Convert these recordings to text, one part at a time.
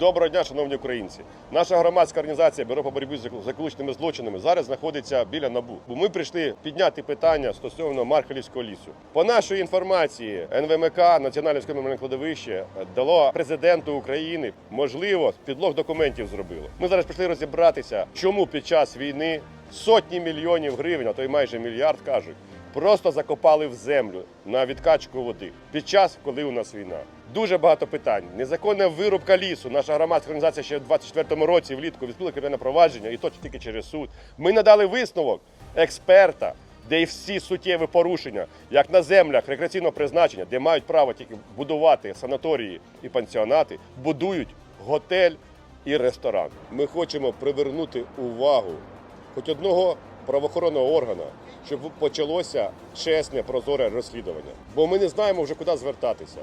Доброго дня, шановні українці. Наша громадська організація Бюро по боротьбі з екологічними злочинами зараз знаходиться біля НАБУ. Ми прийшли підняти питання стосовно Мархалівського лісу. По нашій інформації, НВМК Національне скримінальне кладовище дало президенту України можливо підлог документів зробило. Ми зараз прийшли розібратися, чому під час війни сотні мільйонів гривень, а то й майже мільярд кажуть. Просто закопали в землю на відкачку води під час, коли у нас війна. Дуже багато питань. Незаконна вирубка лісу. Наша громадська організація ще в 24-му році влітку відкрила кримінальне провадження, і то тільки через суд. Ми надали висновок експерта, де і всі суттєві порушення, як на землях рекреаційного призначення, де мають право тільки будувати санаторії і пансіонати, будують готель і ресторан. Ми хочемо привернути увагу хоч одного правоохоронного органа, щоб почалося чесне прозоре розслідування. Бо ми не знаємо вже куди звертатися.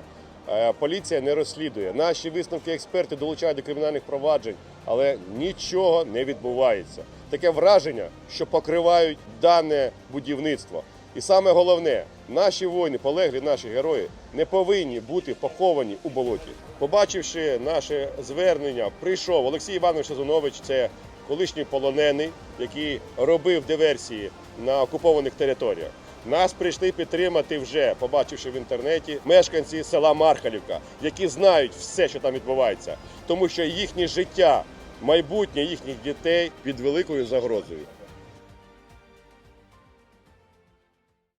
Е, Поліція не розслідує. Наші висновки експерти долучають до кримінальних проваджень, але нічого не відбувається. Таке враження, що покривають дане будівництво. І саме головне, наші воїни, полеглі наші герої, не повинні бути поховані у болоті. Побачивши наше звернення, прийшов Олексій Іванович Сазунович, це колишній полонений, який робив диверсії на окупованих територіях. Нас прийшли підтримати вже, побачивши в інтернеті, мешканці села Мархалівка, які знають все, що там відбувається, тому що їхнє життя, майбутнє їхніх дітей під великою загрозою.